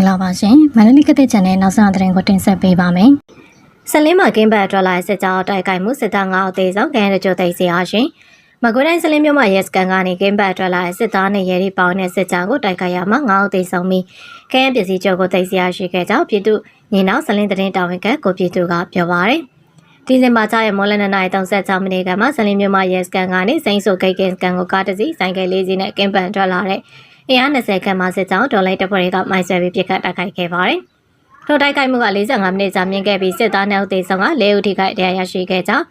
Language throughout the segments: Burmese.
္ဂလာပါရှင်မန္တလေးကတဲ့ channel နောက်ဆုံးသတင်းကိုတင်ဆက်ပေးပါမယ်ဆလင်းမှာကင်းဘတ်ထွက်လာတဲ့စစ်ကြောင်းတိုက်ခိုက်မှုစစ်သား9အသေးဆုံးကန်ရကြိုသိစီအားရှင်မကွေးတိုင်းဆလင်းမြို့မှာရဲစကန်ကနေကင်းဘတ်ထွက်လာတဲ့စစ်သားနဲ့ရဲတွေပေါင်းတဲ့စစ်ကြောင်းကိုတိုက်ခိုက်ရမှာ9အသေးဆုံးပြီးကဲပစ္စည်းချုပ်ကိုသိစီအားရှိခဲ့ကြောင်းပြည်သူညီနောင်ဆလင်းသတင်းတာဝန်ခံကိုပြည်သူကပြောပါရယ်ဒီဇင်ဘာ6ရက်မော်လနနိုင်36မိနစ်ကမှဆလင်းမြို့မှာရဲစကန်ကနေစိမ့်ဆိုဂိတ်ကင်စကန်ကိုကားတစ်စီးဆိုင်ကယ်လေးစီးနဲ့ကင်းဘတ်ထွက်လာတဲ့ အင်အား20ခန့်မှစစ်ကြောင်းဒေါ်လိုက်တပ်ဖွဲ့တွေကမိုင်းဆွဲပြီးပစ်ခတ်တိုက်ခိုက်ခဲ့ပါတယ်။ထိုတိုက်ခိုက်မှုက45မိနစ်ကြာမြင့်ခဲ့ပြီးစစ်သားနှုတ်သေးဆောင်က၄ဦးထိခိုက်တရားရရှိခဲ့ကြောင်း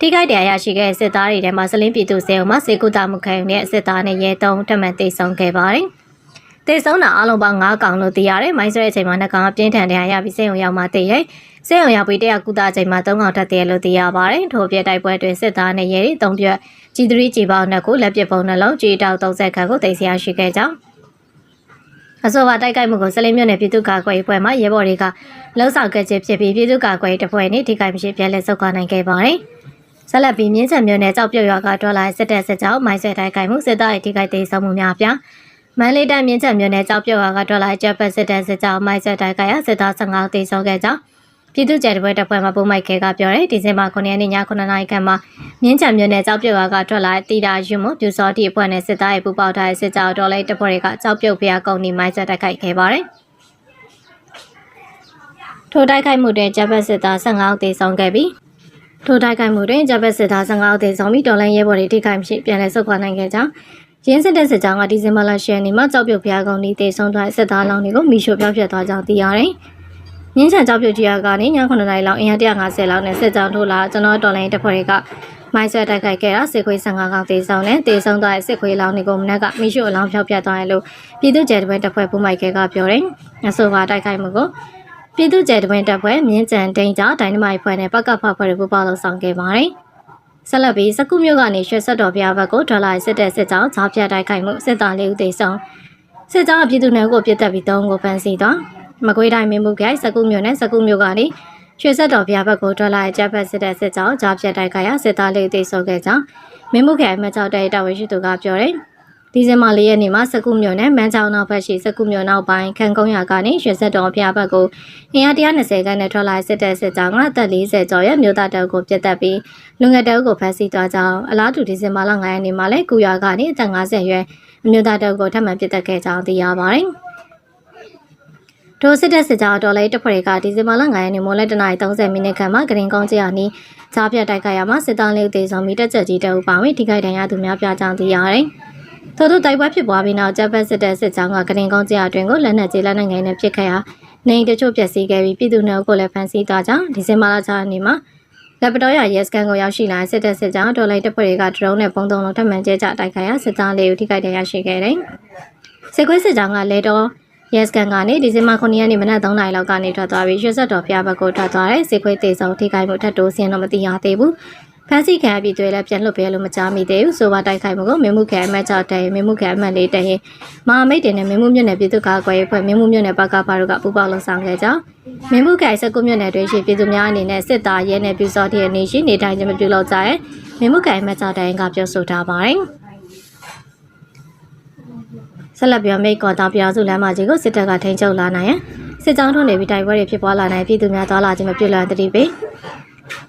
ထိခိုက်တရားရရှိခဲ့စစ်သားတွေထဲမှာစလင်းပြည်သူစေအုံမှစေကုသမှုခံယူတဲ့စစ်သားနဲ့ရဲတုံးထပ်မံတေဆုံးခဲ့ပါတယ်။ တေဆုံးတာအလုံးပေါင်း9កောင်လို့သိရတယ်။မိုင်းဆွဲတဲ့အချိန်မှာနှကောင်အပြင်းထန်တရားရပြီးစေုံရောက်မှသိရဲ။စေုံရောက်ပြီးတရားကုသချိန်မှာ3កောင်ထပ်တယ်လို့သိရပါတယ်။ထို့ပြတိုက်ပွဲတွင်စစ်သားနဲ့ရဲတွေတုံးပြကြီး3ကြီးပေါင်းနဲ့ကိုလက်ပစ်ပုံနှလုံးကြီးတောက်30ခန့်ကိုသိမ်းဆရာရှိခဲ့ကြောင်းအဆိုပါတိုက်ခိုက်မှုကိုစလိမ်မြို့နယ်ပြည်သူ့ကာကွယ်ရေးအဖွဲ့မှရဲဘော်တွေကလှုပ်ဆောင်ခဲ့ခြင်းဖြစ်ပြီးပြည်သူ့ကာကွယ်ရေးတပ်ဖွဲ့နဲ့ထိခိုက်မရှိပြန်လည်ဆုတ်ခွာနိုင်ခဲ့ပါတယ်။ဆက်လက်ပြီးမြင်းဆက်မြို့နယ်ကြောက်ပြုတ်ရွာကတော်လာစစ်တပ်စစ်ကြောင်းမိုင်းဆွဲတိုက်ခိုက်မှုစစ်သားရဲ့ထိခိုက်သေးဆုံးမှုများပြား မန္တလေးတိုင်းမြင်းဆက်မြို့နယ်ကြောက်ပြုတ်ရွာကတော်လာကျပ်ပတ်စစ်တပ်စစ်ကြောင်းမိုင်းဆွဲတိုက်ခိုက်ရာစစ်သား15သေဆုံးခဲ့ကြောင်းပြည်သူ့ကျဲတပွဲတပ်ဖွဲ့မှပုံမိုက်ခဲကပြောတယ်ဒီဇင်ဘာ9ရက်နေ့ည9နာရီခန့်မှာမြင်းချံမြို့နယ်ကြောက်ပြုတ်ရွာကထွက်လာတီတာယူမပြူစောတိအဖွဲ့နဲ့စစ်သားရဲ့ပူပေါထားတဲ့စစ်ကြောင်းတော်လိုက်တပ်ဖွဲ့တွေကကြောက်ပြုတ်ဖျားကုန်းဒီမိုင်းဆက်တိုက်ခိုက်ခဲ့ပါတယ်ထိုတိုက်ခိုက်မှုတွင်ဂျပန်စစ်သား15ဦးသေဆုံးခဲ့ပြီးထိုတိုက်ခိုက်မှုတွင်ဂျပန်စစ်သား15ဦးသေဆုံးပြီးတော်လိုင်းရဲဘော်တွေထိခိုက်မရှိပြန်လည်ဆုတ်ခွာနိုင်ခဲ့ကြောင်း ရင်းစစ်တဲ့စစ်ကြောင်းကဒီဇင်ဘာလ10ရက်နေ့မှာကြောက်ပြုတ်ဖျားကုန်းဒီသေဆုံးသွားတဲ့စစ်သားလောင်းတွေကိုမိရှို့ပြောင်းပြတ်သွားကြောင်းသိရတယ်။မြင်းချံကြောက်ပြုတ်ကြီးရကနေည9နာရီလောက်အင်အား150လောက်နဲ့စစ်ကြောင်းထိုးလာကျွန်တော်တော်လိုင်းတပ်ဖွဲ့တွေကမိုင်းဆွဲတိုက်ခိုက်ခဲ့တာစစ်ခွေး15ကောင်သေဆုံးနဲ့သေဆုံးသွားတဲ့စစ်ခွေးလောင်းတွေကိုမနက်ကမိရှို့အလောင်းဖြောက်ပြတ်သွားတယ်လို့ပြည်သူ့ကျဲတပွဲတပ်ဖွဲ့ပုံမိုက်ခဲကပြောတယ်။အဆိုပါတိုက်ခိုက်မှုကိုပြည်သူ့ကျဲတပွဲတပ်ဖွဲ့မြင်းကြံတိန်ကြဒိုင်နမိုက်ဖွဲ့နဲ့ပကဖဖွဲ့တွေပူးပေါင်းလုပ်ဆောင်ခဲ့ပါတယ်။ ဆက်လက်ပြီးစကုမြို့ကနေရွှေဆက်တော်ဘုရားဘက်ကိုဒေါ်လာစစ်တဲ့စစ်ကြောင်းဈာပြတိုက်ခိုက်မှုစစ်သားလေးဦးသေဆုံးစစ်ကြောင်းပြည်သူနယ်ကိုပြစ်တက်ပြီးသုံးကိုဖမ်းဆီးသွားမကွေးတိုင်းမင်းမှုခိုင်စကုမြို့နယ်စကုမြို့ကနေရွှေဆက်တော်ဘုရားဘက်ကိုဒေါ်လာကျပ်ဖက်စစ်တဲ့စစ်ကြောင်းဈာပြတိုက်ခိုက်ရာစစ်သားလေးဦးသေဆုံးခဲ့ကြောင်းမင်းမှုခိုင်အမချောက်တဲ့တာဝန်ရှိသူကပြောတယ် ဒီဇင်ဘာ၄ရက်နေ့မှာစကုမြို့နယ်မန်းချောင်းနောက်ဘက်ရှိစကုမြို့နောက်ပိုင်းခန်ကုန်းရွာကနေရွှေဆက်တော်ဘုရားဘက်ကိုအင်အား120ခန်းနဲ့ထွက်လာစစ်တဲ့စစ်ကြောင်းကအသက်40ကျော်ရဲ့မြို့သားတောက်ကိုပြတ်တက်ပြီးလူငယ်တောက်ကိုဖမ်းဆီးသွားကြောင်းအလားတူဒီဇင်ဘာလ9ရက်နေ့မှာလည်းကုရွာကနေအသက်50ရွယ်အမျိုးသားတောက်ကိုထပ်မံပြတ်တက်ခဲ့ကြောင်းသိရပါတယ်။ဒိုစစ်တဲ့စစ်ကြောင်းတော်လေးတပ်ဖွဲ့တွေကဒီဇင်ဘာလ9ရက်နေ့မိုးလက်တနာရီ30မိနစ်ခန့်မှာဂရင်ကောင်းကျရာနီးကြားပြတ်တိုက်ခိုက်ရမှာစစ်သားလေးသေးဆုံးပြီးတက်ချက်ကြီးတအုပ်ပါဝင်ထိခိုက်ဒဏ်ရာသူများပြကြောင်းသိရတယ်။ ထို့သောတိုက်ပွဲဖြစ်ပွားပြီးနောက်ဂျပန်စစ်တပ်စစ်ကြောင်းကဂရင်ကောင်းကျရာတွင်ကိုလက်နက်ကြီးလက်နက်ငယ်နဲ့ပစ်ခတ်ရာနေအိမ်တချို့ပျက်စီးခဲ့ပြီးပြည်သူနယ်ကိုလည်းဖမ်းဆီးသွားကြောင်းဒီဇင်ဘာလ6ရက်နေ့မှာလက်ပတော်ရရဲစကန်ကိုရောက်ရှိလာစစ်တပ်စစ်ကြောင်းတော်လိုက်တပ်ဖွဲ့တွေကဒရုန်းနဲ့ပုံသုံးလုံးထပ်မံကျဲချတိုက်ခိုက်ရာစစ်သားလေးဦးထိခိုက်ဒဏ်ရာရှိခဲ့တယ်။စစ်ခွေးစစ်ကြောင်းကလေတော်ရဲစကန်ကနေဒီဇင်ဘာ9ရက်နေ့မနက်3နာရီလောက်ကနေထွက်သွားပြီးရွှေဆက်တော်ဖျားဘက်ကိုထွက်သွားတဲ့စစ်ခွေးတေဆောင်ထိခိုက်မှုထပ်တိုးဆင်းတော့မသိရသေးဘူး။ ဖမ်းဆီးခံရပြီးတွေ့လဲပြန်လွတ်ပေးလို့မကြားမိသေးဘူးဆိုပါတိုက်ခိုက်မှုကိုမင်းမှုခံအမတ်ကြောက်တဲ့မင်းမှုခံအမတ်လေးတဲ့မဟာမိတ်တင်နဲ့မင်းမှုမြို့နယ်ပြည်သူ့ကာကွယ်ရေးဖွဲ့မင်းမှုမြို့နယ်ပကပါတို့ကပူးပေါင်းလှုပ်ဆောင်ခဲ့ကြမင်းမှုခံစကုမြို့နယ်တွင်ရှိပြည်သူများအနေနဲ့စစ်သားရဲနဲ့ပြူစောတဲ့နေရှိနေတိုင်းချင်းမပြုလုပ်ကြရဲမင်းမှုခံအမတ်ကြောက်တဲ့ကပြောဆိုထားပါတယ်ဆက်လက်ပြောမိတ်ကော်တာပြောစုလမ်းမကြီးကိုစစ်တပ်ကထိန်းချုပ်လာနိုင်ရန်စစ်ကြောင်းထုံးနေပြီးတိုက်ပွဲတွေဖြစ်ပွားလာနိုင်ပြည်သူများသွားလာခြင်းမပြုလုပ်တတိပေး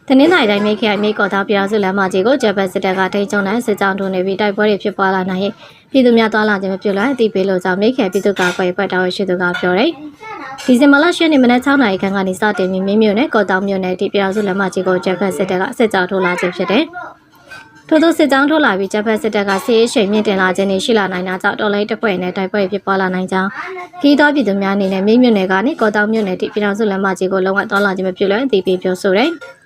တနင်္လာရီတိုင်းမိခိုင်မိကော်တာပြောစုလမ်းမကြီးကိုဂျပန်စစ်တပ်ကထိန်းချုပ်နိုင်စစ်ကြောင်းထုံးနေပြီးတိုက်ပွဲတွေဖြစ်ပွားလာနိုင်ရင်ပြည်သူများသွားလာခြင်းမပြုလုပ်အသိပေးလို့ကြောင့်မိခိုင်ပြည်သူ့ကာကွယ်ရေးပတ်တော်ရှိသူကပြောတယ်ဒီဇင်ဘာလ10ရက်နေ့မနက်6နာရီခန့်ကနေစတင်ပြီးမင်းမြို့နယ်ကော်တောင်မြို့နယ်ဒီပြောစုလမ်းမကြီးကိုဂျပန်စစ်တပ်ကစစ်ကြောင်းထိုးလာခြင်းဖြစ်တယ်ထို့သောစစ်ကြောင်းထိုးလာပြီးဂျပန်စစ်တပ်ကစစ်ရေးရှိန်မြင့်တင်လာခြင်းတွေရှိလာနိုင်တာကြောင့်တော်လိုင်းတပ်ဖွဲ့နဲ့တိုက်ပွဲဖြစ်ပွားလာနိုင်ကြောင်းခီးတော်ပြည်သူများအနေနဲ့မြို့မြို့နယ်ကနေကော်တောင်မြို့နယ်တိပြည်တော်စုလမ်းမကြီးကိုလုံးဝတော်လာခြင်းမပြုလို့အသိပေးပြောဆိုတယ်။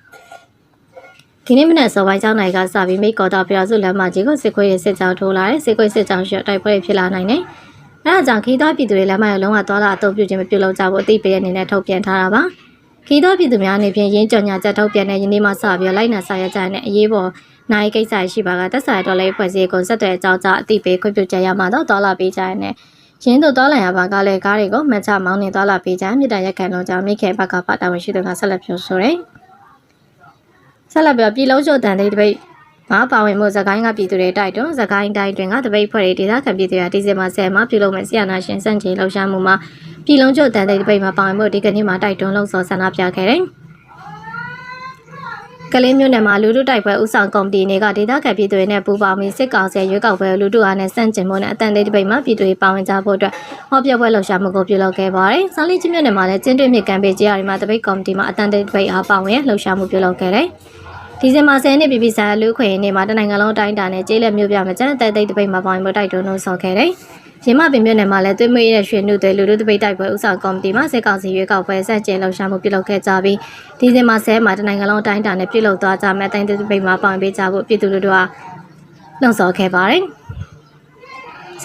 ဒီနေ့မနက်စောပိုင်းကျောင်းနိုင်ကစပြီးမိကော်တော်ပြည်တော်စုလမ်းမကြီးကိုစစ်ခွေးရစစ်ကြောင်းထိုးလာတယ်စစ်ခွေးစစ်ကြောင်းရှေ့တိုက်ပွဲဖြစ်လာနိုင်တယ်။အဲဒါကြောင့်ခီးတော်ပြည်သူတွေလမ်းမရလုံးဝတော်လာအတော့ပြုခြင်းမပြုလို့ကြဘူးအသိပေးတဲ့အနေနဲ့ထုတ်ပြန်ထားတာပါ။ခီးတော်ပြည်သူများအနေဖြင့်ရင်းကြော်ညာချက်ထုတ်ပြန်တဲ့ယနေ့မှစပြီးလိုက်နာစာရကြတဲ့အရေးပေါ်နိုင်ကိစ္စရှိပါကတက်ဆိုင်တော်လေးဖွဲ့စည်းကိုစက်တဲ့အကြောင်းကြားအသိပေးခွင့်ပြုချက်ရမှာတော့တော်လာပေးကြရတဲ့ရင်းတို့တော်လန်ရပါကလည်းကားတွေကိုမှတ်ချမောင်းနေတော်လာပေးကြမြစ်တရက်ခံတော့ကြောင့်မိခင်ဘက်ကပါတာဝန်ရှိသူကဆက်လက်ပြောဆိုတယ် ဆက်လက်ပြောပြည်လုံးချို့တန်တဲ့တပိတ်မပါဝင်မှုသခိုင်းကပြည်သူတွေတိုက်တွန်းသခိုင်းတိုင်းတွင်ကတပိတ်ဖွဲ့တွေဒေသခံပြည်သူတွေဒီဇင်ဘာ10မှာပြုလုပ်မဲ့ဆီယနာရှင်စန့်ချေလှုပ်ရှားမှုမှာပြည်လုံးကျွတ်တန်တဲ့ဒီပိတ်မှာပါဝင်မှုဒီကနေ့မှာတိုက်တွန်းလှုံ့ဆော်ဆန္ဒပြခဲ့တယ်ကလေးမျိုးနယ်မှာလူထုတိုက်ပွဲဥဆောင်ကော်မတီနေကဒေသခံပြည်သူတွေနဲ့ပူးပေါင်းပြီးစစ်ကောင်စီရွေးကောက်ပွဲလူထုအားနဲ့စန့်ကျင်မှုနဲ့အတန်တဲ့ဒီပိတ်မှာပြည်သူတွေပါဝင်ကြဖို့အတွက်ဟောပြောပွဲလှုပ်ရှားမှုကိုပြုလုပ်ခဲ့ပါတယ်။ဆောင်းလေးချင်းမြို့နယ်မှာလည်းကျင်းတွင်းမြစ်ကမ်းပေးကြရမှာတပိတ်ကော်မတီမှာအတန်တဲ့ဒီပိတ်အားပါဝင်လှုပ်ရှားမှုပြုလုပ်ခဲ့တယ်။ ဒီဇင်ဘာ10ရက်နေ့ပြည်ပဆိုင်လူခွေနေ့မှာတနိုင်ငံလုံးအတိုင်းအတာနဲ့ကျေးလက်မြို့ပြမှာကျန်းတဲ့တဲ့တပိတ်မှာပါဝင်မှုတိုက်တွန်းလို့ဆော်ခဲ့တယ်။ရင်းမပင်မြို့နယ်မှာလည်းသွေးမွေးရဲ့ရွှေနုတွေလူလူတပိတ်တိုက်ပွဲဥဆောင်ကော်မတီမှစစ်ကောင်စီရွေးကောက်ပွဲဆက်ကျဲလှုပ်ရှားမှုပြုလုပ်ခဲ့ကြပြီးဒီဇင်ဘာ10မှာတနိုင်ငံလုံးအတိုင်းအတာနဲ့ပြုလုပ်သွားကြမယ့်အတိုင်းတပိတ်မှာပါဝင်ပေးကြဖို့ပြည်သူလူထုကလှုံ့ဆော်ခဲ့ပါတယ်။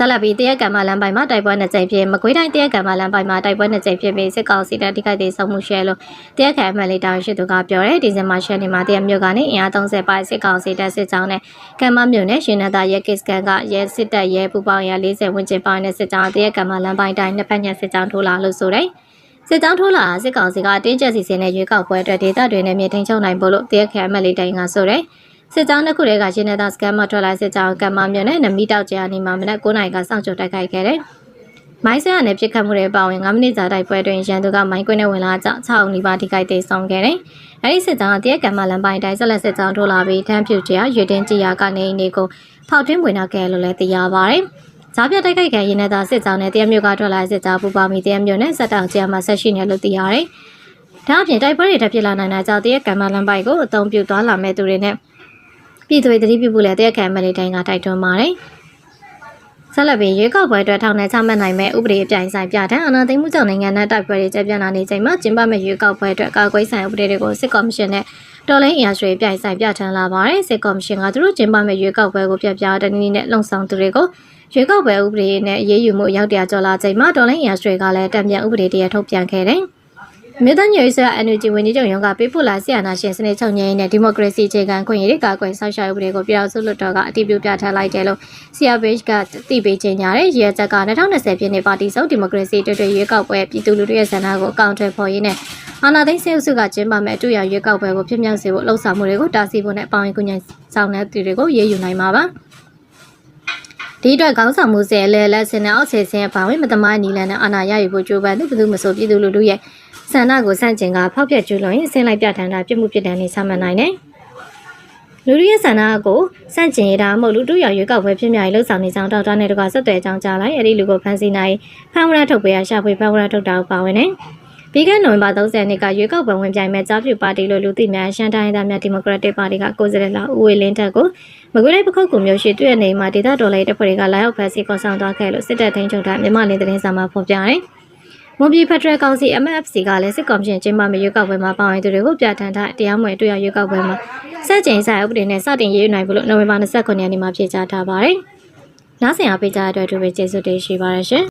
ဆက်လက်ပြီးတရက်ကံမလမ်းပိုင်းမှာတိုက်ပွဲနှစ်ကြိမ်ဖြစ်မကွေးတိုင်းတရက်ကံမလမ်းပိုင်းမှာတိုက်ပွဲနှစ်ကြိမ်ဖြစ်ပြီးစစ်ကောင်စီတပ်ထိခိုက်ဒေဆုံးမှုရှဲလို့တရက်ခံအမှတ်လေးတာရှိသူကပြောတယ်ဒီဇင်ဘာ10ရက်နေ့မှာတရက်မြို့ကနေအင်အား30ပိုင်းစစ်ကောင်စီတပ်စစ်ကြောင်းနဲ့ကံမမြို့နယ်ရှင်နတာရဲကစ်ကန်ကရဲစစ်တပ်ရဲပူပေါင်းရ40ဝန်းကျင်ပိုင်းနဲ့စစ်ကြောင်းတရက်ကံမလမ်းပိုင်းတိုင်းနှစ်ဖက်ညစစ်ကြောင်းထိုးလာလို့ဆိုတယ်စစ်ကြောင်းထိုးလာစစ်ကောင်စီကတင်းကျပ်စီစဉ်တဲ့ရွေးကောက်ပွဲအတွက်ဒေသတွေနဲ့မြေထိန်ချုပ်နိုင်ဖို့လို့တရက်ခံအမှတ်လေးတိုင်းကဆိုတယ် စစ်ကြောင်းတစ်ခုတည်းကရှင်းနေတာစကန်မထွက်လာစစ်ကြောင်းကမ္မမြို့နယ်နမီတောက်ကျာနီမှာမနက်9နာရီကစောင့်ကြိုတိုက်ခိုက်ခဲ့တယ်။မိုင်းဆရာနဲ့ပြစ်ခတ်မှုတွေပါဝင်9မိနစ်ကြာတိုက်ပွဲတွင်ရန်သူကမိုင်းကွင်းနဲ့ဝင်လာကြ6အောင်နီးပါးထိခိုက်ဒေဆုံးခဲ့တယ်။အဲဒီစစ်ကြောင်းကတရက်ကမ္မလမ်းပိုင်းတိုင်းဆက်လက်စစ်ကြောင်းထိုးလာပြီးတန်းဖြူကျရာရွေတင်းကြည်ရာကနေအိမ်တွေကိုဖောက်တွင်းဝင်လာခဲ့လို့လည်းသိရပါတယ်။ဂျားပြတိုက်ခိုက်ခံရင်နေတာစစ်ကြောင်းနဲ့တရမြို့ကထွက်လာစစ်ကြောင်းပူပေါင်းပြီးတရမြို့နဲ့ဆက်တောင်ကျမ်းမှာဆက်ရှိနေလို့သိရတယ်။ဒါအပြင်တိုက်ပွဲတွေတက်ဖြစ်လာနိုင်တာကြောင့်တရက်ကမ္မလမ်းပိုင်းကိုအုံပြုသွားလာမဲ့သူတွေနဲ့ ပြည်သူတွေတတိပြုဖို့လည်းတရားခံမလေးတိုင်းကတိုက်တွန်းပါတယ်။ဆက်လက်ပြီးရွေးကောက်ပွဲအတွက်ထောင်နဲ့ချမှတ်နိုင်မဲ့ဥပဒေအပြိုင်ဆိုင်ပြတဲ့အနာသိမ်းမှုကြောင့်နိုင်ငံနဲ့တိုက်ပွဲတွေကျပြန့်လာနေချိန်မှာကျင်းပမဲ့ရွေးကောက်ပွဲအတွက်ကာကွယ်ဆိုင်ဥပဒေတွေကိုစစ်ကော်မရှင်နဲ့တော်လိုင်းအင်အားစုတွေပြိုင်ဆိုင်ပြထန်လာပါတယ်။စစ်ကော်မရှင်ကသူတို့ကျင်းပမဲ့ရွေးကောက်ပွဲကိုပြပြတဲ့နည်းနဲ့လုံဆောင်သူတွေကိုရွေးကောက်ပွဲဥပဒေနဲ့အရေးယူမှုအရောက်တရားကျော်လာချိန်မှာတော်လိုင်းအင်အားစုတွေကလည်းတံပြန်ဥပဒေတရထုတ်ပြန်ခဲ့တယ်။ မြေတညွေဆရာ NUG ဝန်ကြီးချုပ်ရုံးကပေးပို့လာဆီယနာရှင်စနစ်ချုပ်ငြိမ်းနဲ့ဒီမိုကရေစီအခြေခံခွင့်ရည်ကာကွယ်ဆောက်ရှောက်ဥပဒေကိုပြည်တော်စုလွှတ်တော်ကအတည်ပြုပြဋ္ဌာန်းလိုက်တယ်လို့ CRPH ကတည်ပေးကြေညာတဲ့ရည်ရချက်က2020ပြည့်နှစ်ပါတီစုံဒီမိုကရေစီတွေ့တွေ့ရွေးကောက်ပွဲပြည်သူလူထုရဲ့ဆန္ဒကိုအကောင့်ထဲပေါ်ရင်းနဲ့အာဏာသိမ်းစစ်အုပ်စုကကျင်းပမဲ့အတူရရွေးကောက်ပွဲကိုဖြစ်မြောက်စေဖို့လှုံ့ဆော်မှုတွေကိုတားဆီးဖို့နဲ့ပေါင်းရင်ကုညင်ဆောင်တဲ့သူတွေကိုရေးယူနိုင်မှာပါ ဒီအတွက်ခေါင်းဆောင်မှုစေလဲလက်စင်နဲ့အောက်ခြေစင်အပါဝင်မသမိုင်းနီလန်နဲ့အာဏာရယူဖို့ကြိုးပမ်းသူဘယ်သူမဆိုပြည်သူလူထုရဲ့ဆန္ဒကိုစန့်ကျင်ကဖောက်ပြကျူးလွန်ရင်အစင်းလိုက်ပြဋ္ဌာန်းတာပြစ်မှုပြစ်ဒဏ်တွေဆမှတ်နိုင်တယ်။လူထုရဲ့ဆန္ဒကိုစန့်ကျင်ရတာမဟုတ်လူထုရောရွေးကောက်ပွဲဖြစ်မြောက်ရေးလှုပ်ဆောင်နေကြောင်းတောက်တနဲ့တကွဆက်သွယ်ကြောင်းကြားလိုက်အဲ့ဒီလူကိုဖမ်းဆီးနိုင်ဖမ်းဝရထုတ်ပေးရရှာဖွေဖမ်းဝရထုတ်တာကိုပါဝင်တယ်။ ပြီးခဲ့နိုဝင်ဘာ30ရက်နေ့ကရွေးကောက်ပွဲဝင်ပြိုင်မဲ့ကြားပြူပါတီလို့လူသိများရှမ်းတိုင်းသားများဒီမိုကရက်တစ်ပါတီကကိုယ်စားလှယ်လာဦးဝေလင်းတက်ကိုမကွေးတိုင်းပခုတ်ကူမျိုးရှိတွေ့နေမှာဒေသတော်လေးတပ်ဖွဲ့တွေကလာရောက်ဖမ်းဆီးခေါ်ဆောင်သွားခဲ့လို့စစ်တပ်ထိန်းချုပ်ထားမြန်မာလင်းသတင်းစာမှာဖော်ပြတယ်။မွန်ပြည်ဖက်ဒရယ်ကောင်စီ MFC ကလည်းစစ်ကော်မရှင်ကျင်းပမယ့်ရွေးကောက်ပွဲမှာပါဝင်သူတွေကိုပြဋ္ဌာန်းထားတရားမဝင်တွေ့ရရွေးကောက်ပွဲမှာစက်ကျင်ဆိုင်ဥပဒေနဲ့စတင်ရေးယူနိုင်ဖို့လို့နိုဝင်ဘာ29ရက်နေ့မှာဖြေကြားထားပါတယ်။နောက်ဆင်အားပေးကြတဲ့အတွက်အထူးပဲကျေးဇူးတင်ရှိပါရရှင်။